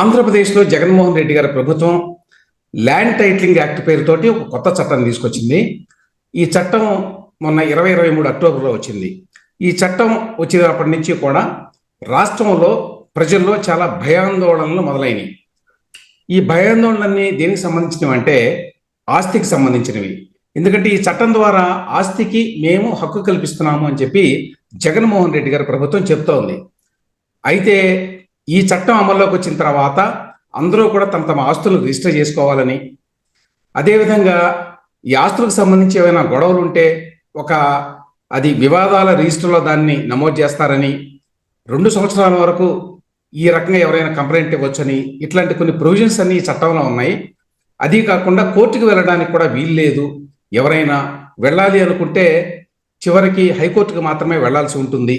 ఆంధ్రప్రదేశ్లో జగన్మోహన్ రెడ్డి గారి ప్రభుత్వం ల్యాండ్ టైటిలింగ్ యాక్ట్ పేరుతోటి ఒక కొత్త చట్టం తీసుకొచ్చింది. ఈ చట్టం మొన్న ఇరవై ఇరవై మూడు అక్టోబర్లో వచ్చింది. ఈ చట్టం వచ్చినప్పటి నుంచి కూడా రాష్ట్రంలో ప్రజల్లో చాలా భయాందోళనలు మొదలైనవి. ఈ భయాందోళనలన్నీ దేనికి సంబంధించినవి అంటే ఆస్తికి సంబంధించినవి. ఎందుకంటే ఈ చట్టం ద్వారా ఆస్తికి మేము హక్కు కల్పిస్తున్నాము అని చెప్పి జగన్మోహన్ రెడ్డి గారి ప్రభుత్వం చెప్తోంది. అయితే ఈ చట్టం అమల్లోకి వచ్చిన తర్వాత అందరూ కూడా తమ తమ ఆస్తులను రిజిస్టర్ చేసుకోవాలని. అదేవిధంగా ఈ ఆస్తులకు సంబంధించి ఏమైనా గొడవలు ఉంటే ఒక అది వివాదాల రిజిస్టర్లో దాన్ని నమోదు చేస్తారని రెండు సంవత్సరాల వరకు ఈ రకంగా ఎవరైనా కంప్లైంట్ ఇవ్వచ్చని ఇట్లాంటి కొన్ని ప్రొవిజన్స్ అన్ని ఈ చట్టంలో ఉన్నాయి. అది కాకుండా కోర్టుకు వెళ్ళడానికి కూడా వీలు లేదు. ఎవరైనా వెళ్ళాలి అనుకుంటే చివరికి హైకోర్టుకు మాత్రమే వెళ్ళాల్సి ఉంటుంది.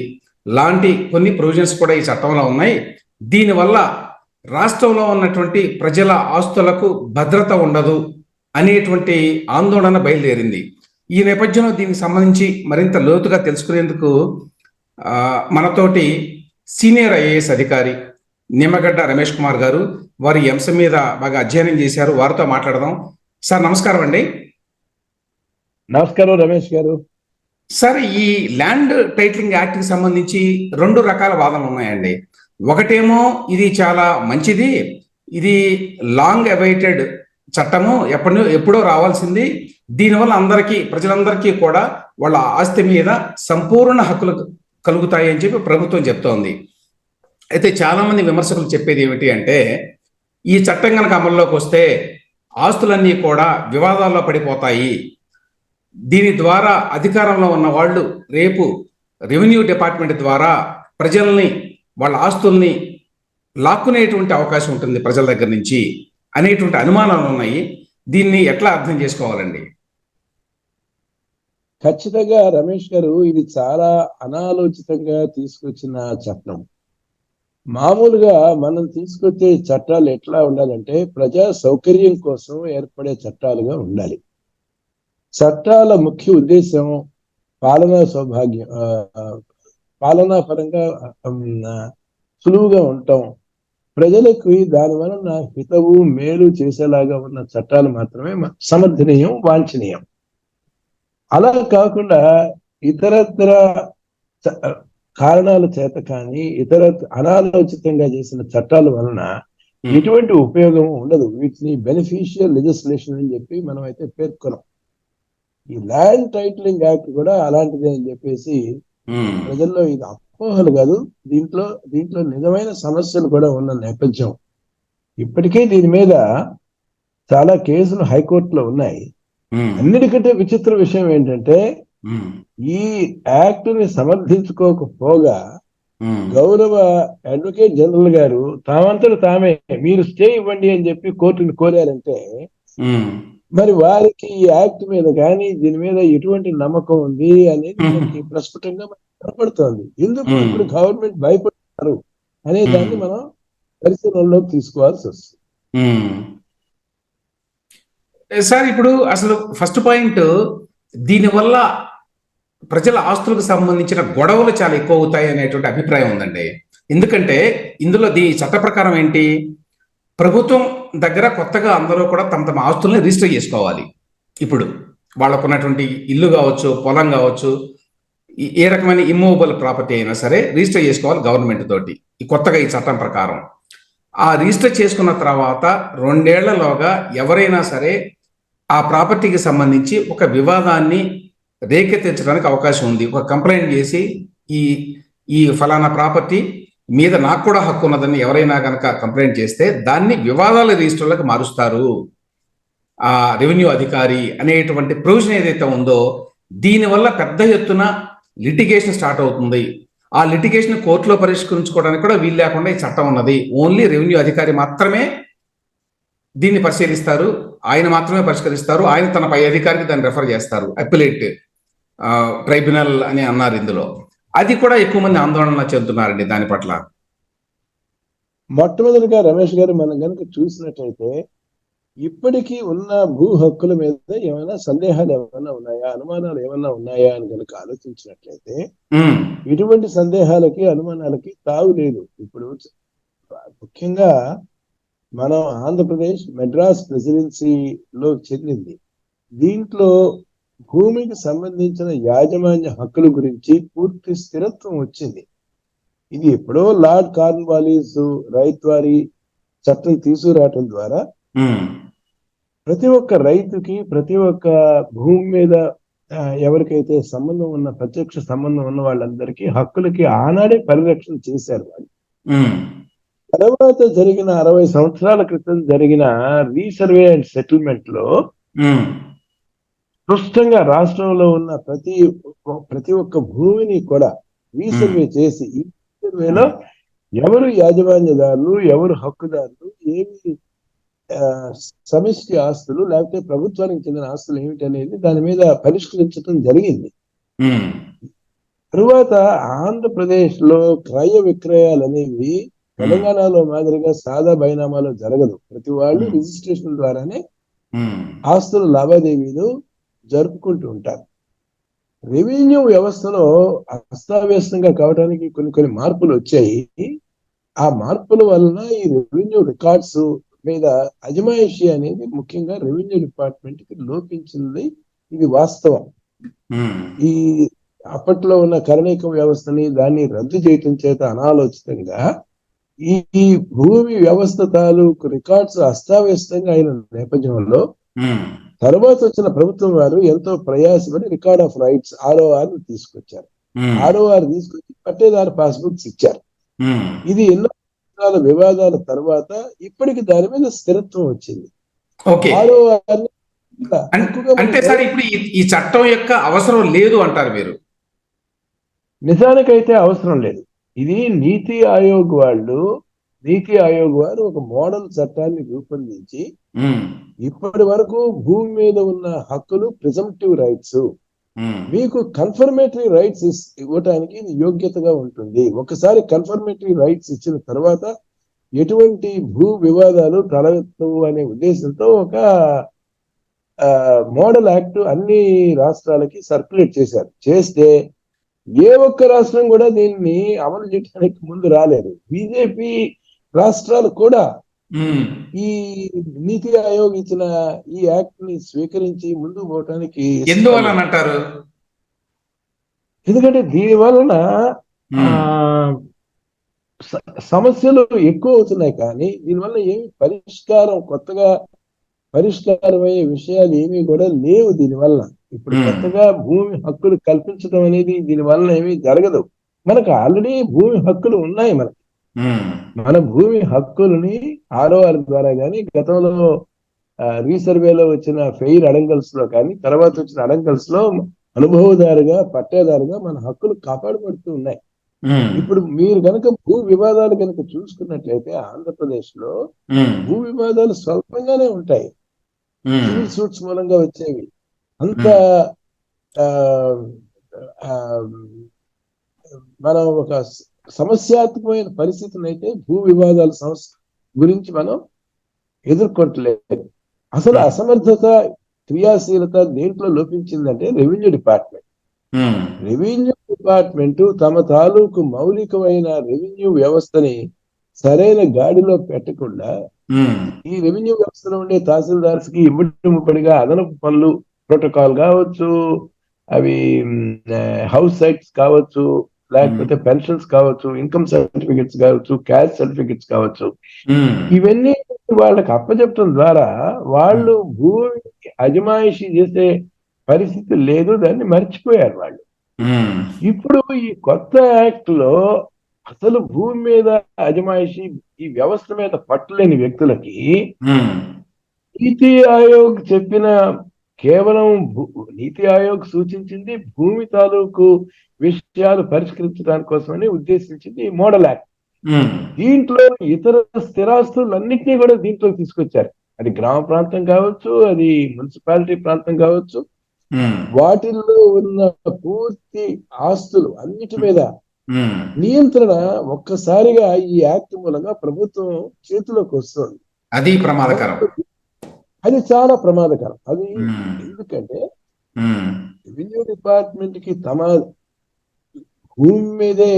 లాంటి కొన్ని ప్రొవిజన్స్ కూడా ఈ చట్టంలో ఉన్నాయి. దీనివల్ల రాష్ట్రంలో ఉన్నటువంటి ప్రజల ఆస్తులకు భద్రత ఉండదు అనేటువంటి ఆందోళన బయలుదేరింది. ఈ నేపథ్యంలో దీనికి సంబంధించి మరింత లోతుగా తెలుసుకునేందుకు మనతోటి సీనియర్ ఐఏఎస్ అధికారి నిమ్మగడ్డ రమేష్ కుమార్ గారు వారి అంశం మీద బాగా అధ్యయనం చేశారు. వారితో మాట్లాడదాం. సార్ నమస్కారం అండి. నమస్కారం రమేష్ గారు. సార్ ఈ ల్యాండ్ టైటిలింగ్ యాక్ట్కి సంబంధించి రెండు రకాల వాదనలు ఉన్నాయండి. ఒకటేమో ఇది చాలా మంచిది ఇది లాంగ్ అవైటెడ్ చట్టము ఎప్పటి ఎప్పుడో రావాల్సింది. దీనివల్ల అందరికీ ప్రజలందరికీ కూడా వాళ్ళ ఆస్తి మీద సంపూర్ణ హక్కులు కలుగుతాయి అని చెప్పి ప్రభుత్వం చెప్తోంది. అయితే చాలామంది విమర్శకులు చెప్పేది ఏమిటి అంటే ఈ చట్టం కనుక అమల్లోకి వస్తే ఆస్తులన్నీ కూడా వివాదాల్లో పడిపోతాయి. దీని ద్వారా అధికారంలో ఉన్న వాళ్ళు రేపు రెవెన్యూ డిపార్ట్మెంట్ ద్వారా ప్రజల్ని వాళ్ళ ఆస్తుల్ని లాక్కునేటువంటి అవకాశం ఉంటుంది ప్రజల దగ్గర నుంచి అనేటువంటి అనుమానాలు ఉన్నాయి. దీన్ని ఎట్లా అర్థం చేసుకోవాలండి? ఖచ్చితంగా రమేష్ గారు ఇది చాలా అనాలోచితంగా తీసుకొచ్చిన చట్టం. మామూలుగా మనం తీసుకొచ్చే చట్టాలు ఎట్లా ఉండాలంటే ప్రజా సౌకర్యం కోసం ఏర్పడే చట్టాలుగా ఉండాలి. చట్టాల ముఖ్య ఉద్దేశం పాలనా సౌభాగ్యం ఆ, పాలనా పరంగా సులువుగా ఉండటం ప్రజలకు దాని వలన హితవు మేలు చేసేలాగా ఉన్న చట్టాలు మాత్రమే సమర్థనీయం వాంఛనీయం. అలా కాకుండా ఇతరత్ర కారణాల చేత కానీ ఇతర అనాలోచితంగా చేసిన చట్టాల వలన ఎటువంటి ఉపయోగం ఉండదు. వీటిని బెనిఫిషియల్ లెజిస్లేషన్ అని చెప్పి మనం అయితే పేర్కొన్నాం ఈ ల్యాండ్ టైటిలింగ్ యాక్ట్ కూడా అలాంటిదే అని చెప్పేసి ప్రజల్లో ఇది అపోహలు కాదు. దీంట్లో దీంట్లో నిజమైన సమస్యలు కూడా ఉన్న నేపథ్యం. ఇప్పటికే దీని మీద చాలా కేసులు హైకోర్టులో ఉన్నాయి. అన్నిటికంటే విచిత్ర విషయం ఏంటంటే ఈ యాక్ట్ని సమర్థించుకోకపోగా గౌరవ అడ్వకేట్ జనరల్ గారు తామంతట తామే మీరు స్టే ఇవ్వండి అని చెప్పి కోర్టుని కోరారంటే మరి వారికి ఈ యాక్ట్ మీద కానీ దీని మీద ఎటువంటి నమ్మకం ఉంది అనేది. మనకి ప్రస్ఫుటంగా కనపడుతోంది ఎందుకు. ఇప్పుడు గవర్నమెంట్ భయపడుతున్నారు అనే దాన్ని. మనం పరిశీలనలోకి తీసుకోవాల్సి వస్తుంది. సార్ ఇప్పుడు అసలు ఫస్ట్ పాయింట్ దీనివల్ల ప్రజల ఆస్తులకు సంబంధించిన గొడవలు చాలా ఎక్కువ అవుతాయి అనేటువంటి అభిప్రాయం ఉందండి ఎందుకంటే ఇందులో దీ చట్ట ప్రకారం ఏంటి ప్రభుత్వం దగ్గర కొత్తగా అందరూ కూడా తమ తమ ఆస్తుల్ని రిజిస్టర్ చేసుకోవాలి. ఇప్పుడు వాళ్ళకున్నటువంటి ఇల్లు కావచ్చు పొలం కావచ్చు ఏ రకమైన ఇమ్మూవబుల్ ప్రాపర్టీ అయినా సరే రిజిస్టర్ చేసుకోవాలి గవర్నమెంట్ తోటి. ఈ కొత్తగా ఈ చట్టం ప్రకారం. ఆ రిజిస్టర్ చేసుకున్న తర్వాత రెండేళ్ళలోగా ఎవరైనా సరే ఆ ప్రాపర్టీకి సంబంధించి ఒక వివాదాన్ని రేకెత్తించడానికి అవకాశం ఉంది. ఒక కంప్లైంట్ చేసి ఈ ఈ ఫలానా ప్రాపర్టీ మీద నాకు కూడా హక్కు ఉన్నదని ఎవరైనా కనుక కంప్లైంట్ చేస్తే దాన్ని వివాదాల రిజిస్టర్లకు మారుస్తారు. ఆ రెవెన్యూ అధికారి అనేటువంటి ప్రొవిజన్ ఏదైతే ఉందో దీనివల్ల పెద్ద ఎత్తున లిటిగేషన్ స్టార్ట్ అవుతుంది. ఆ లిటిగేషన్ కోర్టులో పరిష్కరించుకోవడానికి కూడా వీలు లేకుండా ఈ చట్టం ఉన్నది. ఓన్లీ రెవెన్యూ అధికారి మాత్రమే దీన్ని పరిశీలిస్తారు. ఆయన మాత్రమే పరిష్కరిస్తారు. ఆయన తన పై అధికారికి దాన్ని రెఫర్ చేస్తారు. అప్పిలేట్ ట్రైబ్యునల్ అని అన్నారు ఇందులో. అది కూడా ఎక్కువ మంది ఆందోళన చెందుతున్నారండి దాని పట్ల. మొట్టమొదటిగా రమేష్ గారు మనం కనుక చూసినట్లయితే ఇప్పటికీ ఉన్న భూ హక్కుల మీద ఏమైనా సందేహాలు ఏమైనా ఉన్నాయా? అనుమానాలు ఏమైనా ఉన్నాయా అని కనుక ఆలోచించినట్లయితే ఇటువంటి సందేహాలకి అనుమానాలకి తావు లేదు. ఇప్పుడు ముఖ్యంగా మనం ఆంధ్రప్రదేశ్ మెడ్రాస్ ప్రెసిడెన్సీలో చెందింది. దీంట్లో భూమికి సంబంధించిన యాజమాన్య హక్కుల గురించి పూర్తి స్థిరత్వం వచ్చింది. ఇది ఎప్పుడో లార్డ్ కార్న్వాలిస్ రైత్వారి చట్టం తీసుకురావటం ద్వారా ప్రతి ఒక్క రైతుకి ప్రతి ఒక్క భూమి మీద ఎవరికైతే సంబంధం ఉన్న ప్రత్యక్ష సంబంధం ఉన్న వాళ్ళందరికీ హక్కులకి ఆనాడే పరిరక్షణ చేశారు వాళ్ళు. తర్వాత జరిగిన అరవై సంవత్సరాల క్రితం జరిగిన రీసర్వే అండ్ సెటిల్మెంట్లో స్పష్టంగా రాష్ట్రంలో ఉన్న ప్రతి ప్రతి ఒక్క భూమిని కూడా రీసర్వే చేసి ఈ సర్వేలో ఎవరు యాజమాన్యదారులు ఎవరు హక్కుదారులు ఏమి సమిష్టి ఆస్తులు లేకపోతే ప్రభుత్వానికి చెందిన ఆస్తులు ఏమిటి అనేది దాని మీద పరిష్కరించడం జరిగింది. తరువాత ఆంధ్రప్రదేశ్లో క్రయ విక్రయాలు అనేవి తెలంగాణలో మాదిరిగా సాదా బైనామాలో జరగదు. ప్రతి వాళ్ళు. రిజిస్ట్రేషన్ ద్వారానే ఆస్తుల లావాదేవీలు జరుపుకుంటూ ఉంటారు. రెవెన్యూ వ్యవస్థలో అస్తావ్యస్తంగా కావడానికి కొన్ని కొన్ని మార్పులు వచ్చాయి. ఆ మార్పుల వలన ఈ రెవెన్యూ రికార్డ్స్ మీద అజమాయిషి అనేది ముఖ్యంగా రెవెన్యూ డిపార్ట్మెంట్కి లోపించింది. ఇది వాస్తవం. ఈ అప్పట్లో ఉన్న కరణీక వ్యవస్థని దాన్ని రద్దు చేయటం చేత అనాలోచితంగా ఈ భూమి వ్యవస్థ తాలూకు రికార్డ్స్ అస్తావ్యస్తంగా అయిన నేపథ్యంలో తర్వాత వచ్చిన ప్రభుత్వం వారు ఎంతో ప్రయాసపడి రికార్డ్ ఆఫ్ రైట్స్ ఆర్ఓఆర్ తీసుకొచ్చారు. ఆర్ఓఆర్ తీసుకొచ్చి పట్టేదారు పాస్బుక్స్ ఇచ్చారు. ఇది ఎన్నో వివాదాల తర్వాత ఇప్పటికి దాని మీద స్థిరత్వం వచ్చింది. ఆర్ఓఆర్ అంటే సార్ ఇప్పుడు ఈ చట్టం యొక్క అవసరం లేదు అంటారు మీరు. నిజానికైతే అవసరం లేదు. ఇది నీతి ఆయోగ్ వాళ్ళు నీతి ఆయోగ్ వారు ఒక మోడల్ చట్టాన్ని రూపొందించి ఇప్పటి వరకు భూమి మీద ఉన్న హక్కులు ప్రిజంప్టివ్ రైట్స్ ఉమ్, మీకు కన్ఫర్మేటరీ రైట్స్ ఇవ్వటానికి ఇది యోగ్యతగా ఉంటుంది. ఒకసారి కన్ఫర్మేటరీ రైట్స్ ఇచ్చిన తర్వాత ఎటువంటి భూ వివాదాలు తలెత్తవు అనే ఉద్దేశంతో ఒక మోడల్ యాక్ట్ అన్ని రాష్ట్రాలకి సర్క్యులేట్ చేశారు. చేస్తే ఏ ఒక్క రాష్ట్రం కూడా దీన్ని అమలు చేయడానికి ముందు రాలేదు. బీజేపీ రాష్ట్రాలు కూడా ఈ నీతి ఆయోగ్ ఇచ్చిన ఈ యాక్ట్ని స్వీకరించి ముందుకు పోవటానికి అంటారు ఎందుకంటే దీని వలన సమస్యలు ఎక్కువ అవుతున్నాయి కానీ దీనివల్ల ఏమి పరిష్కారం కొత్తగా పరిష్కారం అయ్యే విషయాలు ఏమీ కూడా లేవు దీనివల్ల ఇప్పుడు. కొత్తగా భూమి హక్కులు కల్పించడం అనేది దీని వల్ల ఏమీ జరగదు. మనకు ఆల్రెడీ భూమి హక్కులు ఉన్నాయి మనకి. మన భూమి హక్కులని ఆర్ఓఆర్ ద్వారా కానీ గతంలో రీసర్వేలో వచ్చిన ఫెయిర్ అడంగల్స్లో కానీ తర్వాత వచ్చిన అడంగల్స్లో అనుభవదారుగా పట్టేదారుగా మన హక్కులు కాపాడబడుతూ ఉన్నాయి. ఉమ్, ఇప్పుడు మీరు కనుక భూ వివాదాలు కనుక చూసుకున్నట్లయితే ఆంధ్రప్రదేశ్లో ఉమ్, భూ వివాదాలు స్వల్పంగానే ఉంటాయి. సివిల్ సూట్స్ మూలంగా వచ్చేవి. అంత మనం ఒక సమస్యాత్మకమైన పరిస్థితిని అయితే భూ వివాదాల సమస్య గురించి మనం ఎదుర్కొంటలేదు. అసలు అసమర్థత క్రియాశీలత దేంట్లో లోపించిందంటే revenue department. Um, revenue department తమ తాలూకు మౌలికమైన రెవెన్యూ వ్యవస్థని సరైన గాడిలో పెట్టకుండా ఉమ్, ఈ రెవెన్యూ వ్యవస్థలో ఉండే తహసీల్దార్స్కి ఇమ్మడి ముప్పడిగా అదనపు పనులు ప్రోటోకాల్ కావచ్చు అవి హౌస్ సైట్స్ కావచ్చు లేకపోతే పెన్షన్స్ కావచ్చు ఇన్కమ్ సర్టిఫికెట్స్ కావచ్చు క్యాష్ సర్టిఫికెట్స్ కావచ్చు. ఇవన్నీ వాళ్ళకి అప్పచెప్పడం ద్వారా వాళ్ళు భూమి అజమాయిషీ చేసే పరిస్థితి లేదు దాన్ని మర్చిపోయారు వాళ్ళు. ఇప్పుడు ఈ కొత్త యాక్ట్లో అసలు భూమి మీద అజమాయిషీ ఈ వ్యవస్థ మీద పట్టులేని వ్యక్తులకి నీతి ఆయోగ్ చెప్పిన కేవలం నీతి ఆయోగ్ సూచించింది భూమి తాలూకు విషయాలు పరిష్కరించడానికి కోసమని ఉద్దేశించింది ఈ మోడల్ యాక్ట్. దీంట్లో ఇతర స్థిరాస్తులన్నింటినీ కూడా దీంట్లో తీసుకొచ్చారు. అది గ్రామ ప్రాంతం కావచ్చు అది మున్సిపాలిటీ ప్రాంతం కావచ్చు. వాటిల్లో ఉన్న పూర్తి ఆస్తులు అన్నిటి మీద నియంత్రణ ఒక్కసారిగా ఈ యాక్ట్ మూలంగా ప్రభుత్వం చేతిలోకి వస్తుంది. అది ప్రమాదకరం. అది చాలా ప్రమాదకరం. అది ఎందుకంటే రెవెన్యూ డిపార్ట్మెంట్కి తమ భూమి మీదే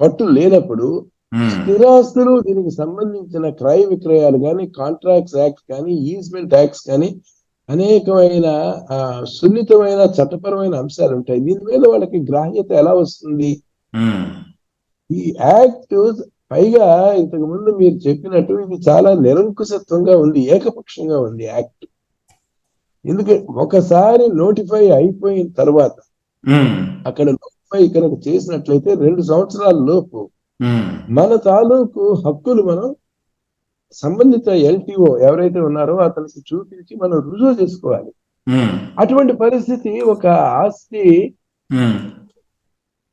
పట్టు లేనప్పుడు స్థిరాస్తులు దీనికి సంబంధించిన క్రయ విక్రయాలు కానీ కాంట్రాక్ట్స్ యాక్ట్ కానీ ఈజ్మెంట్ యాక్ట్స్ కానీ అనేకమైన సున్నితమైన చట్టపరమైన అంశాలు ఉంటాయి. దీని మీద వాళ్ళకి గ్రాహ్యత ఎలా వస్తుంది? ఈ యాక్ట్ పైగా ఇంతకు ముందు మీరు చెప్పినట్టు ఇది చాలా నిరంకుశత్వంగా ఉంది ఏకపక్షంగా ఉంది యాక్ట్ ఎందుకంటే ఒకసారి నోటిఫై అయిపోయిన తర్వాత అక్కడ నోటిఫై కనుక చేసినట్లయితే రెండు సంవత్సరాల లోపు మన తాలూకు హక్కులు మనం సంబంధిత ఎల్టీఓ ఎవరైతే ఉన్నారో అతనికి చూపించి మనం రుజువు చేసుకోవాలి. అటువంటి పరిస్థితి ఒక ఆస్తి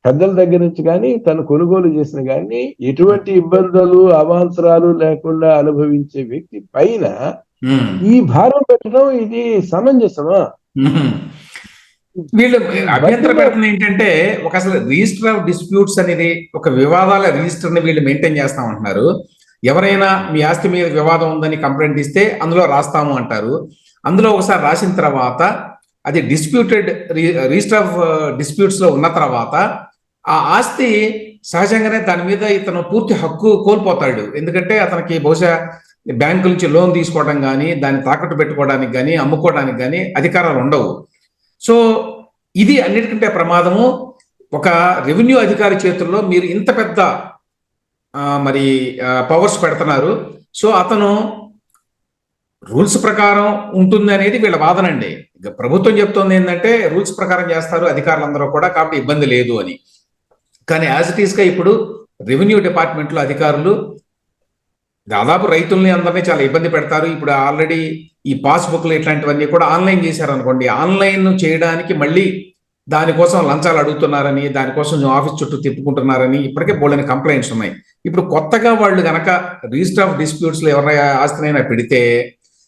పెద్దల దగ్గర నుంచి కానీ తను కొనుగోలు చేసిన కానీ ఎటువంటి ఇబ్బందులు అవాంతరాలు లేకుండా అనుభవించే వ్యక్తి పైన ఈ భారం పెట్టడం ఇది సమంజసమా. వీళ్ళు అభ్యంతరం పెడుతుంది ఏంటంటే ఒక అసలు రిజిస్టర్ ఆఫ్ డిస్ప్యూట్స్ అనేది ఒక వివాదాల రిజిస్టర్ని వీళ్ళు మెయింటైన్ చేస్తాం అంటున్నారు ఎవరైనా మీ ఆస్తి మీద వివాదం ఉందని కంప్లైంట్ ఇస్తే అందులో రాస్తాము అంటారు. అందులో ఒకసారి రాసిన తర్వాత అది డిస్ప్యూటెడ్ రిజిస్టర్ ఆఫ్ డిస్ప్యూట్స్లో ఉన్న తర్వాత ఆ ఆస్తి సహజంగానే దాని మీద ఇతను పూర్తి హక్కు కోల్పోతాడు. ఎందుకంటే అతనికి బహుశా బ్యాంకు నుంచి లోన్ తీసుకోవడం కానీ దాన్ని తాకట్టు పెట్టుకోవడానికి కానీ అమ్ముకోవడానికి కానీ అధికారాలు ఉండవు. సో ఇది అన్నిటికంటే ప్రమాదము. ఒక రెవెన్యూ అధికారి చేతుల్లో మీరు ఇంత పెద్ద మరి పవర్స్ పెడుతున్నారు. సో అతను రూల్స్ ప్రకారం ఉంటుంది అనేది వీళ్ళ వాదన అండి. ఇక ప్రభుత్వం చెప్తోంది ఏంటంటే రూల్స్ ప్రకారం చేస్తారు అధికారులందరూ కూడా కాబట్టి ఇబ్బంది లేదు అని. కానీ యాజ్ ఇట్ ఈస్గా ఇప్పుడు రెవెన్యూ డిపార్ట్మెంట్లో అధికారులు దాదాపు రైతుల్ని అందరినీ చాలా ఇబ్బంది పెడతారు. ఇప్పుడు ఆల్రెడీ ఈ పాస్బుక్లు ఇట్లాంటివన్నీ కూడా ఆన్లైన్ చేశారు అనుకోండి ఆన్లైన్ చేయడానికి మళ్ళీ దానికోసం లంచాలు అడుగుతున్నారని దానికోసం ఆఫీస్ చుట్టూ తిప్పుకుంటున్నారని ఇప్పటికే బోల్డని కంప్లైంట్స్ ఉన్నాయి. ఇప్పుడు కొత్తగా వాళ్ళు గనక రిజిస్టర్ ఆఫ్ డిస్ప్యూట్స్లో ఎవరైనా ఆస్తినైనా పెడితే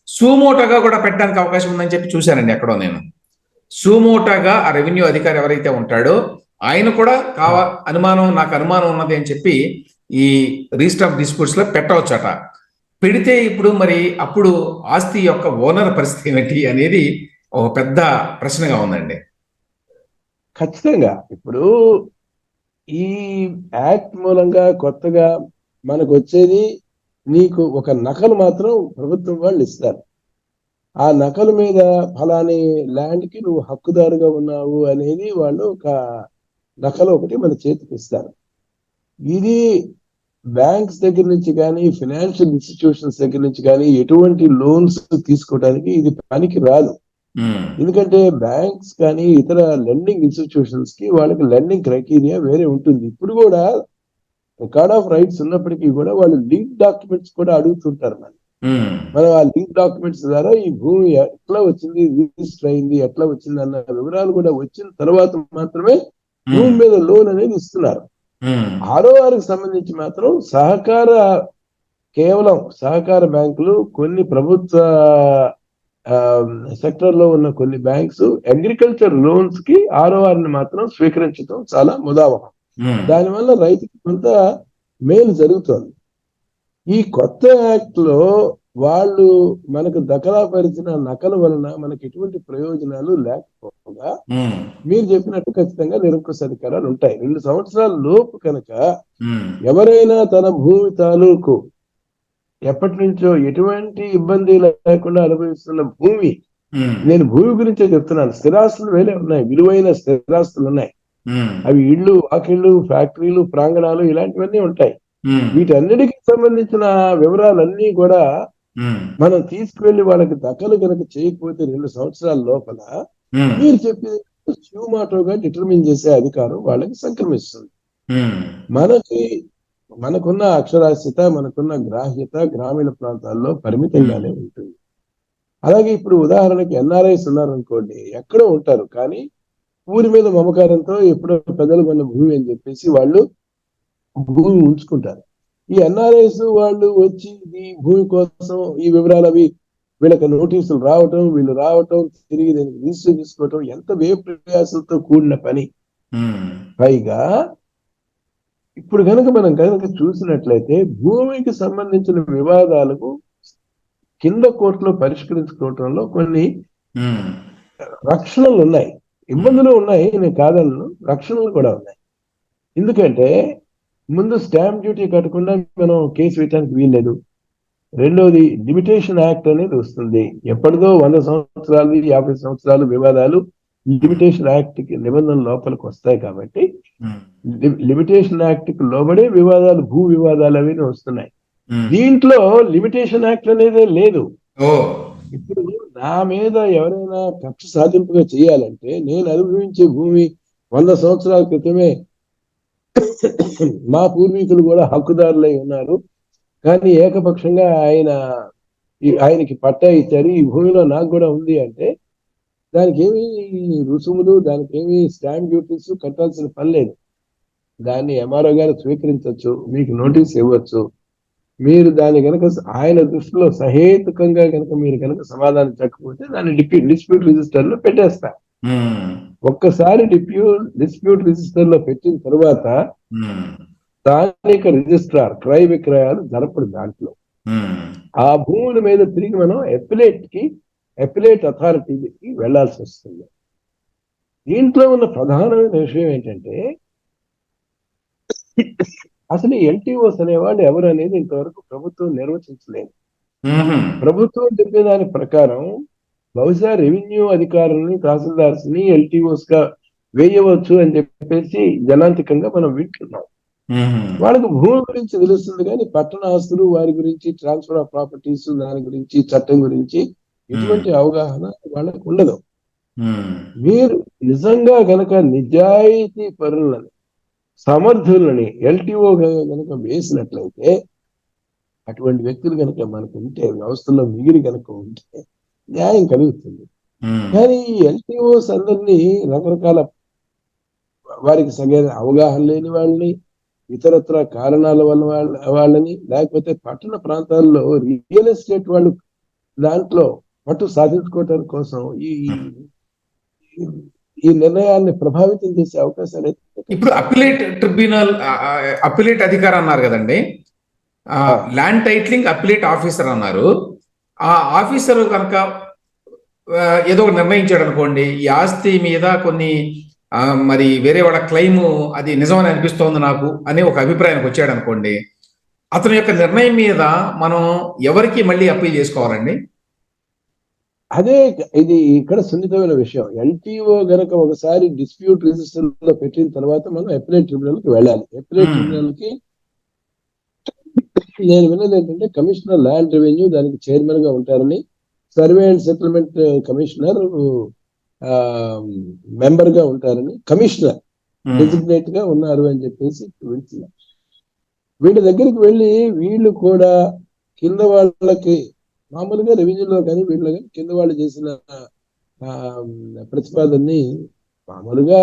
సూమోటోగా కూడా పెట్టడానికి అవకాశం ఉందని చెప్పి చూశానండి ఎక్కడో నేను. సూమోటోగా ఆ రెవెన్యూ అధికారి ఎవరైతే ఉంటాడో ఆయన కూడా కావ అనుమానం నాకు అనుమానం ఉన్నది అని చెప్పి ఈ రిజిస్టర్ ఆఫ్ డిస్ప్యూట్స్లో పెట్టవచ్చట. పెడితే ఇప్పుడు మరి అప్పుడు ఆస్తి యొక్క ఓనర్ పరిస్థితి ఏమిటి అనేది ఒక పెద్ద ప్రశ్నగా ఉందండి. ఖచ్చితంగా. ఇప్పుడు ఈ యాక్ట్ మూలంగా కొత్తగా మనకు వచ్చేది నీకు ఒక నకలు మాత్రం ప్రభుత్వం వాళ్ళు ఇస్తారు. ఆ నకలు మీద ఫలాని ల్యాండ్కి నువ్వు హక్కుదారుగా ఉన్నావు అనేది వాళ్ళు ఒక నకలు ఒకటి మన చేతికి ఇస్తారు. ఇది బ్యాంక్స్ దగ్గర నుంచి కానీ ఫినాన్షియల్ ఇన్స్టిట్యూషన్స్ దగ్గర నుంచి కానీ ఎటువంటి లోన్స్ తీసుకోవడానికి ఇది పనికి రాదు. ఎందుకంటే బ్యాంక్స్ కానీ ఇతర లెండింగ్ ఇన్స్టిట్యూషన్స్కి వాళ్ళకి లెండింగ్ క్రైటీరియా వేరే ఉంటుంది. ఇప్పుడు కూడా రికార్డ్ ఆఫ్ రైట్స్ ఉన్నప్పటికీ కూడా వాళ్ళు లింక్ డాక్యుమెంట్స్ కూడా అడుగుతుంటారు మనం మనం ఆ లింక్ డాక్యుమెంట్స్ ద్వారా ఈ భూమి ఎట్లా వచ్చింది రిజిస్టర్ అయింది ఎట్లా వచ్చింది అన్న వివరాలు కూడా వచ్చిన తర్వాత మాత్రమే భూమి మీద లోన్ అనేది ఇస్తున్నారు. ఉమ్, ఆర్ఓఆర్కి సంబంధించి మాత్రం సహకార కేవలం సహకార బ్యాంకులు కొన్ని ప్రభుత్వ సెక్టర్లో ఉన్న కొన్ని బ్యాంక్స్ అగ్రికల్చర్ లోన్స్కి ఆర్ఓఆర్ని మాత్రం స్వీకరించడం చాలా ముదావహం. దానివల్ల రైతుకి కొంత మేలు జరుగుతోంది. ఈ కొత్త యాక్ట్లో వాళ్ళు మనకు దఖలాపరిచిన నకల వలన మనకి ఎటువంటి ప్రయోజనాలు లేకపోగా మీరు చెప్పినట్టు ఖచ్చితంగా నిరంకుశ అధికారాలు ఉంటాయి. రెండు సంవత్సరాల లోపు కనుక ఎవరైనా తన భూమి తాలూకు ఎప్పటి నుంచో ఎటువంటి ఇబ్బంది లేకుండా అనుభవిస్తున్న భూమి నేను భూమి గురించే చెప్తున్నాను. స్థిరాస్తులు వేరే ఉన్నాయి. విలువైన స్థిరాస్తులు ఉన్నాయి. అవి ఇళ్ళు వాకిళ్ళు ఫ్యాక్టరీలు ప్రాంగణాలు ఇలాంటివన్నీ ఉంటాయి. వీటన్నిటికి సంబంధించిన వివరాలన్నీ కూడా మనం తీసుకువెళ్ళి వాళ్ళకి దక్కలు కనుక చేయకపోతే రెండు సంవత్సరాల లోపల మీరు చెప్పేది హ్యూమాటోగా డిటర్మిన్ చేసే అధికారం వాళ్ళకి సంక్రమిస్తుంది. మనకి మనకున్న అక్షరాస్యత మనకున్న గ్రాహ్యత గ్రామీణ ప్రాంతాల్లో పరిమితంగానే ఉంటుంది. అలాగే ఇప్పుడు ఉదాహరణకి ఎన్ఆర్ఐస్ ఉన్నారనుకోండి ఎక్కడో ఉంటారు. కానీ ఊరి మీద మమకారంతో ఎప్పుడో పెద్దలు కొన్న భూమి అని చెప్పేసి వాళ్ళు భూమి ఉంచుకుంటారు. ఈ ఎన్ఆర్ఐస్ వాళ్ళు వచ్చి ఈ భూమి కోసం ఈ వివరాలు అవి వీళ్ళకి నోటీసులు రావటం వీళ్ళు రావటం తిరిగి దానికి రిజిస్టర్ చేసుకోవటం ఎంత వ్యయ ప్రయాసంతో కూడిన పని. పైగా ఇప్పుడు కనుక మనం కనుక చూసినట్లయితే భూమికి సంబంధించిన వివాదాలకు కింద కోర్టులో పరిష్కరించుకోవటంలో కొన్ని రక్షణలు ఉన్నాయి. ఇబ్బందులు ఉన్నాయి నేను కాదలను రక్షణలు కూడా ఉన్నాయి. ఎందుకంటే ముందు స్టాంప్ డ్యూటీ కట్టకుండా మనం కేసు వేయడానికి వీల్లేదు. రెండోది లిమిటేషన్ యాక్ట్ అనేది వస్తుంది. ఎప్పటిదో వంద సంవత్సరాలు యాభై సంవత్సరాలు వివాదాలు లిమిటేషన్ యాక్ట్కి నిబంధనల లోపలికి వస్తాయి కాబట్టి లి- లిమిటేషన్ యాక్ట్కి లోబడే వివాదాలు భూ వివాదాలు అవి వస్తున్నాయి. ఉమ్. దీంట్లో లిమిటేషన్ యాక్ట్ అనేది లేదు. ఇప్పుడు నా మీద ఎవరైనా కక్ష సాధింపుగా చేయాలంటే నేను అనుభవించే భూమి వంద సంవత్సరాల క్రితమే మా పూర్వీకులు కూడా హక్కుదారులై ఉన్నారు. కానీ ఏకపక్షంగా ఆయన ఈ- ఆయనకి పట్టా ఇచ్చారు. ఈ భూమిలో నాకు కూడా ఉంది అంటే దానికి ఏమి రుసుములు దానికి ఏమి స్టాంప్ డ్యూటీస్ కట్టాల్సిన పని లేదు. దాన్ని ఎంఆర్ఓ గారు స్వీకరించవచ్చు మీకు నోటీస్ ఇవ్వచ్చు. మీరు దాన్ని కనుక ఆయన దృష్టిలో సహేతుకంగా కనుక మీరు కనుక సమాధానం చెప్పకపోతే దాన్ని డిప్యూట్ డిస్ప్యూట్ రిజిస్టర్లో పెట్టేస్తారు ఒక్కసారి డిప్యూట్ డిస్ప్యూట్ రిజిస్టర్లో పెట్టిన తర్వాత స్థానిక రిజిస్ట్రార్ క్రయ విక్రయాలు జరపడు దాంట్లో. ఆ భూముల మీద తిరిగి మనం ఎపిలేట్కి ఎపిలేట్ అథారిటీకి వెళ్ళాల్సి వస్తుంది. దీంట్లో ఉన్న ప్రధానమైన విషయం ఏంటంటే అసలు ఎల్టీఓస్ అనేవాళ్ళు ఎవరు అనేది ఇంతవరకు ప్రభుత్వం నిర్వచించలేదు. ప్రభుత్వం చెప్పే దాని ప్రకారం బహుశా రెవెన్యూ అధికారులని తహసీల్దార్స్ని ఎల్టీఓస్గా వేయవచ్చు అని చెప్పేసి జనాంతికంగా మనం వింటున్నాం. వాళ్ళకి భూమి గురించి తెలుస్తుంది కానీ పట్టణ ఆస్తులు వారి గురించి ట్రాన్స్ఫర్ ఆఫ్ ప్రాపర్టీస్ దాని గురించి చట్టం గురించి ఎటువంటి అవగాహన వాళ్ళకి ఉండదు. మీరు నిజంగా గనక నిజాయితీ పరులని సమర్థులని ఎల్టీఓ గనక వేసినట్లయితే అటువంటి వ్యక్తులు కనుక మనకు ఉంటే వ్యవస్థలో మిగిలి కనుక ఉంటే న్యాయం కలుగుతుంది. కానీ ఈ ఎల్టీఓస్ అందరినీ రకరకాల వారికి సరైన అవగాహన లేని వాళ్ళని ఇతరత్ర కారణాల వల్ల వాళ్ళ వాళ్ళని లేకపోతే పట్టణ ప్రాంతాల్లో రియల్ ఎస్టేట్ వాళ్ళు దాంట్లో పట్టు సాధించుకోవటం కోసం ఈ ఈ నిర్ణయాన్ని ప్రభావితం చేసే అవకాశాలు అయితే ఇప్పుడు అపిలేట్ ట్రిబ్యునల్ అపిలేట్ అధికారి అన్నారు కదండి. ల్యాండ్ టైటిలింగ్ అపిలేట్ ఆఫీసర్ అన్నారు. ఆ ఆఫీసర్ కనుక ఏదో ఒక నిర్ణయించాడు అనుకోండి ఈ ఆస్తి మీద కొన్ని మరి వేరే వాళ్ళ క్లెయిమ్ అది నిజమని అనిపిస్తోంది నాకు అనే ఒక అభిప్రాయానికి వచ్చాడు అనుకోండి అతని యొక్క నిర్ణయం మీద మనం ఎవరికి మళ్ళీ అప్పీల్ చేసుకోవాలండి? అదే ఇది ఇక్కడ సున్నితమైన విషయం. ఎల్టీఓ గనక ఒకసారి డిస్ప్యూట్ రిజిస్టర్లో పెట్టిన తర్వాత మనం అప్లైట్ ట్రిబ్యునల్కి వెళ్ళాలి. Hmm. ట్రిబ్యునల్కి నేను విన్నది ఏంటంటే కమిషనర్ ల్యాండ్ రెవెన్యూ దానికి చైర్మన్గా ఉంటారని సర్వే అండ్ సెటిల్మెంట్ కమిషనర్ మెంబర్గా ఉంటారని కమిషనర్ డెసిగ్నేట్గా ఉన్నారు అని చెప్పేసి వింటున్నాం. వీళ్ళ దగ్గరికి వెళ్ళి వీళ్ళు కూడా కింద వాళ్ళకి మామూలుగా రెవెన్యూలో కానీ వీళ్ళు కానీ కింద వాళ్ళు చేసిన ఆ, ప్రతిపాదనని మామూలుగా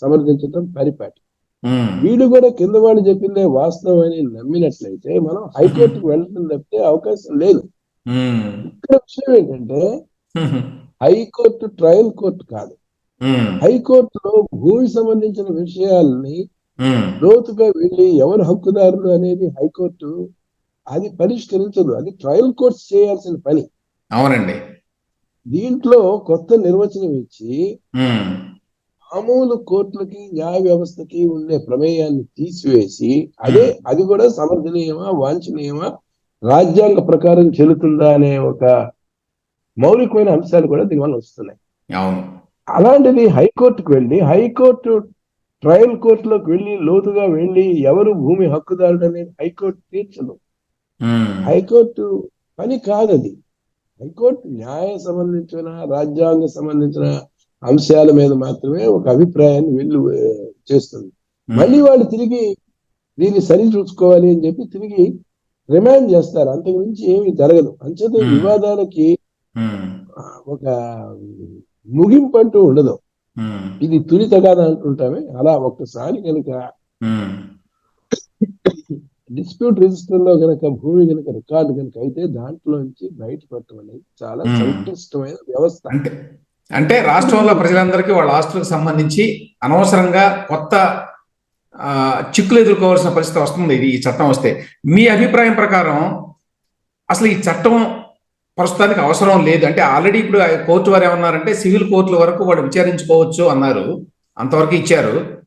సమర్థించడం పరిపాటి. ఉమ్, వీళ్ళు కూడా కింద వాళ్ళు చెప్పిందే వాస్తవం అని నమ్మినట్లయితే మనం హైకోర్టుకు వెళ్ళడం తప్పితే అవకాశం లేదు. ఉమ్, ఇక్కడ విషయం ఏంటంటే హైకోర్టు ట్రయల్ కోర్టు కాదు. హైకోర్టులో భూమికి సంబంధించిన విషయాల్ని లోతుగా వెళ్ళి ఎవరు హక్కుదారులు అనేది హైకోర్టు అది పరిష్కరించదు. అది ట్రయల్ కోర్ట్స్ చేయాల్సిన పని. అవునండి. దీంట్లో కొత్త నిర్వచనం ఇచ్చి మామూలు కోర్టులకి న్యాయ వ్యవస్థకి ఉండే ప్రమేయాన్ని తీసివేసి అదే అది కూడా సమర్థనీయమా వాంఛనీయమా రాజ్యాంగ ప్రకారం చెల్లుతుందా అనే ఒక మౌలికమైన అంశాలు కూడా దీనివల్ల వస్తున్నాయి. అలాంటిది హైకోర్టుకు వెళ్ళి హైకోర్టు ట్రయల్ కోర్టులోకి వెళ్ళి లోతుగా వెళ్ళి ఎవరు భూమి హక్కుదారుడు అనేది హైకోర్టు తీర్చదు. ఉమ్, హైకోర్టు పని కాదది. హైకోర్టు న్యాయ సంబంధించిన రాజ్యాంగ సంబంధించిన అంశాల మీద మాత్రమే ఒక అభిప్రాయాన్ని వీళ్ళు చేస్తుంది మళ్ళీ వాళ్ళు తిరిగి దీన్ని సరి చూసుకోవాలి అని చెప్పి తిరిగి రిమాండ్ చేస్తారు. అంతకు మించి ఏమీ జరగదు. అంచేత. వివాదాలకి ఒక ముగింపు అంటూ ఉండదు. ఇది తుని తగాదా అంటుంటామే. అలా ఒక్కసారి కనుక. డిస్ప్యూట్ రిజిస్టర్లో కనుక భూమి కనుక రికార్డు కనుక అయితే దాంట్లో నుంచి బయటపడటం అనేది చాలా. సంక్లిష్టమైన వ్యవస్థ. అంటే రాష్ట్రంలో ప్రజలందరికీ వాళ్ళ ఆస్తులకు సంబంధించి అనవసరంగా కొత్త చిక్కులు ఎదుర్కోవాల్సిన పరిస్థితి వస్తుంది ఇది ఈ చట్టం వస్తే. మీ అభిప్రాయం ప్రకారం అసలు ఈ చట్టం ప్రస్తుతానికి అవసరం లేదు. అంటే ఆల్రెడీ ఇప్పుడు ఆ కోర్టు వారు ఏమన్నారంటే సివిల్ కోర్టుల వరకు వాడు విచారించుకోవచ్చు అన్నారు. అంతవరకు ఇచ్చారు.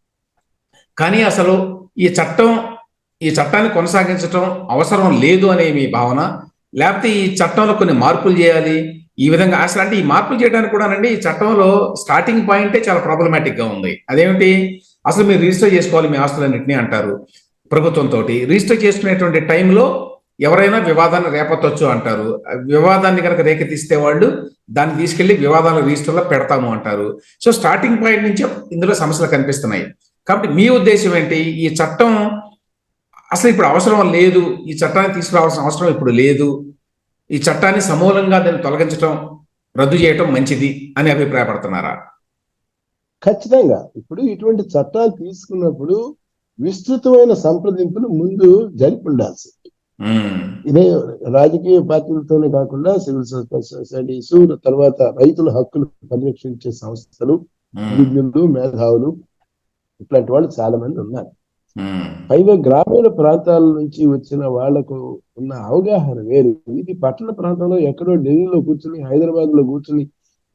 కానీ అసలు ఈ చట్టం ఈ చట్టాన్ని కొనసాగించడం అవసరం లేదు అనే మీ భావన. లేకపోతే ఈ చట్టంలో కొన్ని మార్పులు చేయాలి ఈ విధంగా అసలు అంటే ఈ మార్పులు చేయడానికి కూడానండి ఈ చట్టంలో స్టార్టింగ్ పాయింటే చాలా ప్రాబ్లమాటిక్గా ఉంది. అదేమిటి? అసలు మీరు రిజిస్టర్ చేసుకోవాలి మీ ఆస్తులన్నింటినీ అంటారు ప్రభుత్వంతో రిజిస్టర్ చేసుకునేటువంటి టైంలో ఎవరైనా వివాదాన్ని రేపొచ్చు అంటారు. వివాదాన్ని కనుక రేకెత్తిస్తే వాళ్ళు దాన్ని తీసుకెళ్ళి వివాదాల రిజిస్టర్లో పెడతాము అంటారు. సో స్టార్టింగ్ పాయింట్ నుంచి ఇందులో సమస్యలు కనిపిస్తున్నాయి. కాబట్టి మీ ఉద్దేశం ఏంటి? ఈ చట్టం అసలు ఇప్పుడు అవసరం లేదు. ఈ చట్టాన్ని తీసుకురావాల్సిన అవసరం ఇప్పుడు లేదు. ఈ చట్టాన్ని సమూలంగా దాన్ని తొలగించడం రద్దు చేయటం మంచిది అని అభిప్రాయపడుతున్నారా? ఖచ్చితంగా. ఇప్పుడు ఇటువంటి చట్టాలు తీసుకున్నప్పుడు విస్తృతమైన సంప్రదింపులు ముందు జరిపి ఉండాల్సి ఇదే రాజకీయ పార్టీలతోనే కాకుండా సివిల్ సొసైటీస్ తర్వాత రైతుల హక్కులు పరిరక్షించే సంస్థలు విజ్ఞులు మేధావులు ఇట్లాంటి వాళ్ళు చాలా మంది ఉన్నారు. పైగా గ్రామీణ ప్రాంతాల నుంచి వచ్చిన వాళ్ళకు ఉన్న అవగాహన వేరు. ఇది పట్టణ ప్రాంతంలో ఎక్కడో ఢిల్లీలో కూర్చుని హైదరాబాద్లో కూర్చుని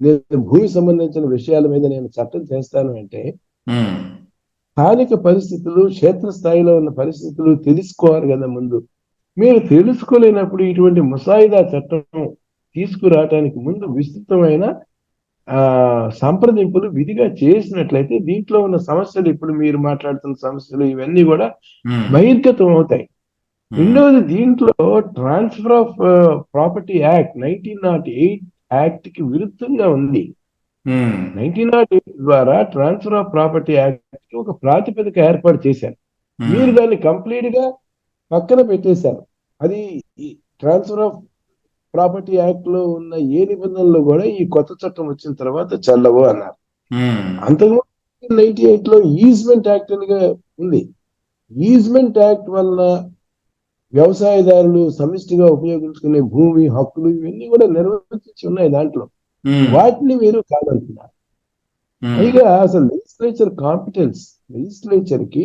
నేను భూమి సంబంధించిన విషయాల మీద నేను చట్టం చేస్తాను అంటే ఉమ్, స్థానిక పరిస్థితులు క్షేత్రస్థాయిలో ఉన్న పరిస్థితులు తెలుసుకోవాలి కదా ముందు. మీరు తెలుసుకోలేనప్పుడు ఇటువంటి ముసాయిదా చట్టం తీసుకురావటానికి ముందు విస్తృతమైన సంప్రదింపులు విధిగా చేసినట్లయితే దీంట్లో ఉన్న సమస్యలు ఇప్పుడు మీరు మాట్లాడుతున్న సమస్యలు ఇవన్నీ కూడా బహిర్గతం అవుతాయి. రెండవది దీంట్లో transfer of property act nineteen nought eight యాక్ట్కి విరుద్ధంగా ఉంది. నైన్టీన్ నాట్ ఎయిట్ ద్వారా ట్రాన్స్ఫర్ ఆఫ్ ప్రాపర్టీ యాక్ట్కి ఒక ప్రాతిపదిక ఏర్పాటు చేశారు. మీరు దాన్ని కంప్లీట్గా పక్కన పెట్టేశారు. అది ట్రాన్స్ఫర్ ఆఫ్ ప్రాపర్టీ యాక్ట్లో ఉన్న ఏ నిబంధనలు కూడా ఈ కొత్త చట్టం వచ్చిన తర్వాత చెల్లవు అన్నారు. అంతకుముందు నైన్టీ ఎయిట్లో ఈజ్మెంట్ యాక్ట్ అనిగా ఉంది. ఈజ్మెంట్ యాక్ట్ వల్ల వ్యవసాయదారులు సమిష్టిగా ఉపయోగించుకునే భూమి హక్కులు ఇవన్నీ కూడా నిర్వచించి ఉన్నాయి దాంట్లో. వాటిని మీరు కాదంటున్నారు పైగా అసలు లెజిస్లేచర్ కాంపిటెన్స్ లెజిస్లేచర్కి.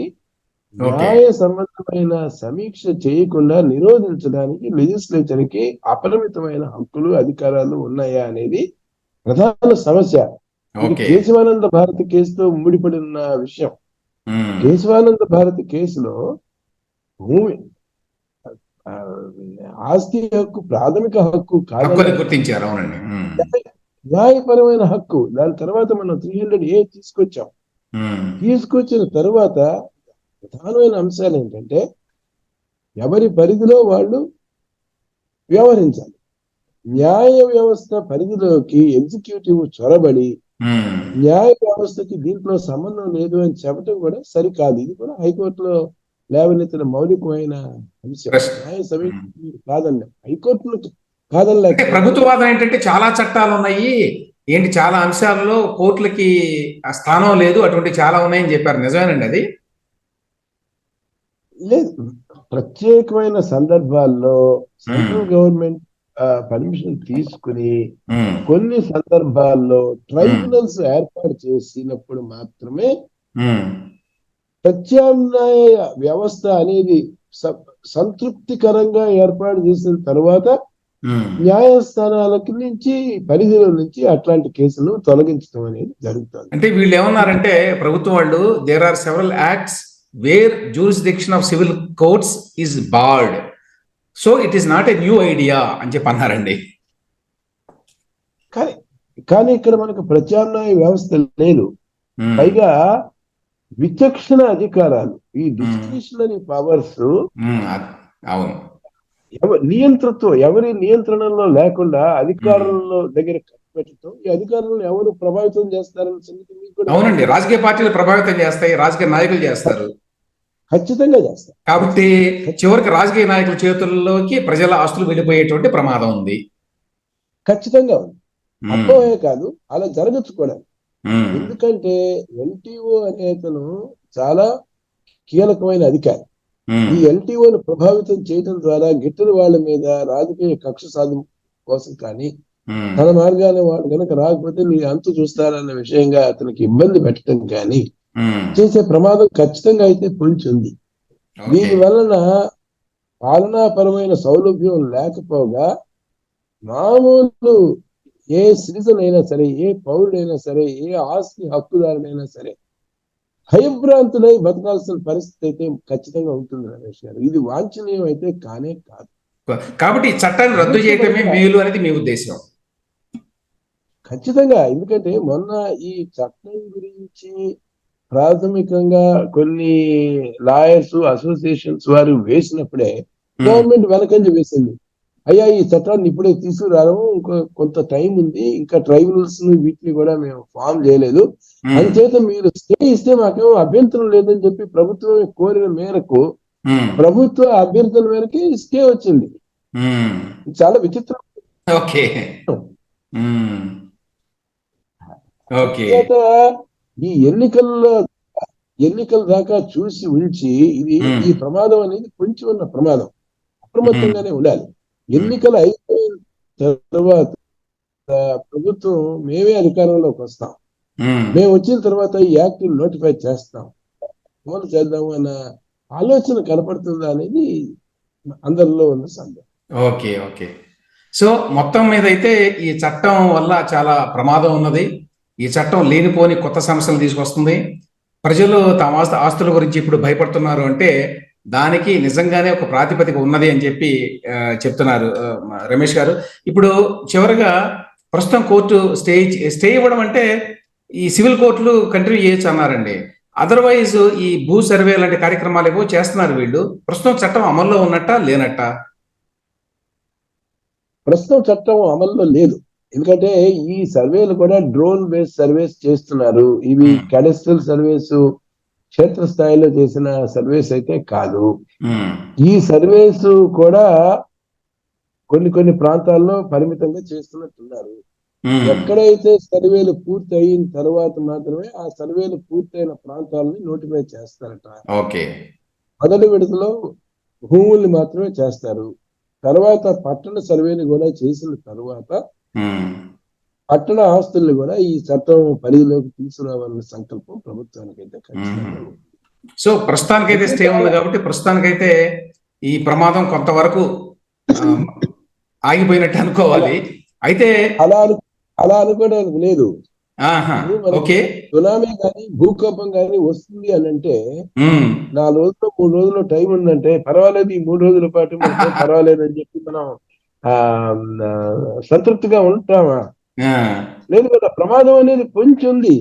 న్యాయ సంబంధమైన సమీక్ష చేయకుండా నిరోధించడానికి లెజిస్లేచర్కి అపరిమితమైన హక్కులు అధికారాలు ఉన్నాయా అనేది ప్రధాన సమస్య. కేశవానంద భారతి కేసుతో ముడిపడి ఉన్న విషయం కేశవానంద భారతి కేసులో భూమి ఆస్తి హక్కు ప్రాథమిక హక్కు గుర్తించారు అవునండి. న్యాయపరమైన హక్కు. దాని తర్వాత మనం త్రీ హండ్రెడ్ ఏ తీసుకొచ్చాం. తీసుకొచ్చిన తర్వాత ప్రధానమైన అంశాలు ఏంటంటే ఎవరి పరిధిలో వాళ్ళు వ్యవహరించాలి. న్యాయ వ్యవస్థ పరిధిలోకి ఎగ్జిక్యూటివ్ చొరబడి న్యాయ వ్యవస్థకి దీంట్లో సంబంధం లేదు అని చెప్పడం కూడా సరికాదు. ఇది కూడా హైకోర్టులో లేవనెత్తిన మౌలికమైన అంశం. న్యాయ సమీక్ష కాదండి హైకోర్టులో కాదనలేక అంటే ప్రభుత్వ వాదన ఏంటంటే చాలా చట్టాలు ఉన్నాయి. ఏంటి చాలా అంశాలలో కోర్టులకి ఆ స్థానం లేదు. అటువంటి చాలా ఉన్నాయని చెప్పారు. నిజమేనండి అది? లేదు. ప్రత్యేకమైన సందర్భాల్లో సెంట్రల్ గవర్నమెంట్ పర్మిషన్ తీసుకుని ఉమ్, కొన్ని సందర్భాల్లో ట్రైబ్యునల్స్ ఏర్పాటు చేసినప్పుడు మాత్రమే ప్రత్యామ్నాయ వ్యవస్థ అనేది సంతృప్తికరంగా ఏర్పాటు చేసిన తర్వాత. న్యాయస్థానాలకి నుంచి పరిధిలో నుంచి అట్లాంటి కేసులు తొలగించడం అనేది జరుగుతుంది. అంటే వీళ్ళు ఏమన్నారంటే ప్రభుత్వం వాళ్ళు there are several acts where jurisdiction of civil courts is barred so it is not a new idea అని చెప్పి అన్నారండి కానీ కానీ ఇక్కడ మనకు ప్రత్యామ్నాయ వ్యవస్థ లేదు. ఉమ్, పైగా విచక్షణ అధికారాలు ఈ డిస్క్రిషనరీ పవర్స్ అ- అవును. నియంతృత్వం ఎవరి నియంత్రణలో లేకుండా అధికారుల దగ్గర పెట్టడం ఈ అధికారులను ఎవరు ప్రభావితం చేస్తారన్న సంగతి మీకు కూడా అవునండి రాజకీయ పార్టీలు ప్రభావితం చేస్తాయి రాజకీయ నాయకులు చేస్తారు. ఖచ్చితంగా చేస్తారు కాబట్టి చివరికి రాజకీయ నాయకుల చేతుల్లోకి ప్రజల ఆస్తులు వెళ్ళిపోయేటువంటి ప్రమాదం ఉంది. ఖచ్చితంగా ఉంది. అపోహే కాదు అలా జరగచ్చు ఎందుకంటే ఎల్టీఓ అనే అతను చాలా కీలకమైన అధికారి. ఈ ఎల్టీఓను ప్రభావితం చేయడం ద్వారా గిట్టని వాళ్ళ మీద రాజకీయ కక్ష సాధన కోసం కానీ తన మార్గాన్ని వాడు కనుక రాకపోతే నీ అంతు చూస్తారన్న విషయంగా అతనికి ఇబ్బంది పెట్టడం కానీ చేసే ప్రమాదం ఖచ్చితంగా అయితే పొంచి ఉంది. దీని వలన పాలనాపరమైన సౌలభ్యం లేకపోగా మామూలు ఏ సిటిజన్ అయినా సరే ఏ పౌరుడైనా సరే ఏ ఆస్తి హక్కుదారుడైనా సరే భయభ్రాంతులై బతకాల్సిన పరిస్థితి అయితే ఖచ్చితంగా ఉంటుంది రమేష్ గారు. ఇది వాంఛనీయం అయితే కానే కాదు. కాబట్టి ఈ చట్టాన్ని రద్దు చేయటమే మేలు అనేది మీ ఉద్దేశం. ఖచ్చితంగా. ఎందుకంటే మొన్న ఈ చట్టం గురించి ప్రాథమికంగా కొన్ని లాయర్స్ అసోసియేషన్స్ వారు వేసినప్పుడే గవర్నమెంట్ వెనకంజ వేసింది. అయ్యా ఈ చట్టాన్ని ఇప్పుడే తీసుకురావడం ఇంకో కొంత టైం ఉంది. ఇంకా ట్రైబ్యునల్స్ వీటిని కూడా మేము ఫామ్ చేయలేదు. అంచేత మీరు స్టే ఇస్తే మాకేమో అభ్యంతరం లేదని చెప్పి ప్రభుత్వం కోరిన మేరకు ప్రభుత్వ అభ్యర్థన మేరకే స్టే వచ్చింది. చాలా విచిత్రం. ఓకే. ఓకే. ఈ ఎన్నికల్లో ఎన్నికల దాకా చూసి ఉంచి ఇది. ఈ ప్రమాదం అనేది కొంచెం ఉన్న ప్రమాదం. అప్రమత్తంగానే ఉండాలి. ఎన్నికలు అయిపోయిన తర్వాత ప్రభుత్వం మేమే అధికారంలోకి వస్తాం. మేము. వచ్చిన తర్వాత ఈ యాక్ట్ నోటిఫై చేస్తాం. అమలు చేద్దాము అన్న ఆలోచన కనపడుతుందా అనేది అందరిలో ఉన్న సందేహం. Okay okay. సో మొత్తం మీద అయితే ఈ చట్టం వల్ల చాలా ప్రమాదం ఉన్నది. ఈ చట్టం లేనిపోని కొత్త సమస్యలు తీసుకొస్తుంది. ప్రజలు తమ ఆస్తి ఆస్తుల గురించి ఇప్పుడు భయపడుతున్నారు అంటే దానికి నిజంగానే ఒక ప్రాతిపదిక ఉన్నది అని చెప్పి చెప్తున్నారు రమేష్ గారు. ఇప్పుడు చివరగా ప్రస్తుతం కోర్టు స్టే స్టే ఇవ్వడం అంటే ఈ సివిల్ కోర్టులు కంటిన్యూ చేయొచ్చు అన్నారండి. అదర్వైజ్ ఈ భూ సర్వే లాంటి కార్యక్రమాలు ఏవో చేస్తున్నారు వీళ్ళు. ప్రస్తుతం చట్టం అమల్లో ఉన్నట్ట లేనట్ట? ప్రస్తుతం చట్టం అమల్లో లేదు. ఎందుకంటే ఈ సర్వేలు కూడా డ్రోన్ బేస్డ్ సర్వేస్ చేస్తున్నారు ఇవి. క్యాడస్ట్రల్ సర్వేస్ క్షేత్ర స్థాయిలో చేసిన సర్వేస్ అయితే కాదు ఈ సర్వేస్ కూడా కొన్ని కొన్ని ప్రాంతాల్లో పరిమితంగా చేస్తున్నట్టున్నారు. ఎక్కడైతే సర్వేలు పూర్తి అయిన తర్వాత మాత్రమే ఆ సర్వేలు పూర్తయిన ప్రాంతాలని నోటిఫై చేస్తారట ఓకే మొదటి విడతలో భూముల్ని మాత్రమే చేస్తారు తర్వాత పట్టణ సర్వేని కూడా చేసిన తర్వాత. పట్టణ ఆస్తుల్ని కూడా ఈ చట్టం పరిధిలోకి తీసుకురావాలన్న సంకల్పం ప్రభుత్వానికి అయితే ఖచ్చితంగా. సో ప్రస్తుతానికైతే స్టే ఉంది కాబట్టి ప్రస్తుతానికైతే ఈ ప్రమాదం కొంతవరకు ఆగిపోయినట్టు అనుకోవాలి. అయితే అలా అను అలా అనుకోవడానికి లేదు. ఓకే. సునామీ కానీ భూకంపం కానీ వస్తుంది అని అంటే నాలుగు రోజులు మూడు రోజులు టైం ఉందంటే పర్వాలేదు ఈ మూడు రోజుల పాటు పర్వాలేదు అని చెప్పి మనం సంతృప్తిగా ఉంటామా లేదు కదా ప్రమాదం అనేది కొంచెం ఉంది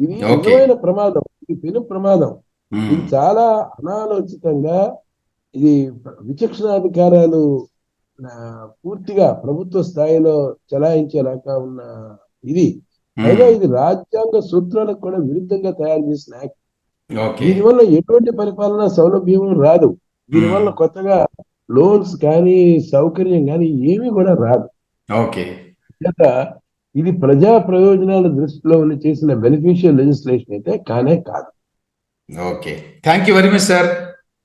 ఇది. నిజమైన ప్రమాదం. ఇది పెను ప్రమాదం. ఇది చాలా అనాలోచితంగా ఇది విచక్షణాధికారాలు పూర్తిగా ప్రభుత్వ స్థాయిలో చలాయించేలాగా ఉన్న ఇది. పైగా ఇది రాజ్యాంగ సూత్రాలకు కూడా విరుద్ధంగా తయారు చేసిన యాక్ట్. దీనివల్ల ఎటువంటి పరిపాలన సౌలభ్యం రాదు. దీనివల్ల కొత్తగా లోన్స్ కానీ సౌకర్యం కానీ ఏమీ కూడా రాదు. ఓకే. ఇది ప్రజా ప్రయోజనాల దృష్టిలో ఉండి చేసిన బెనిఫిషియల్ లెజిస్లేషన్ అయితే కానే కాదు. Okay. Thank you very much sir.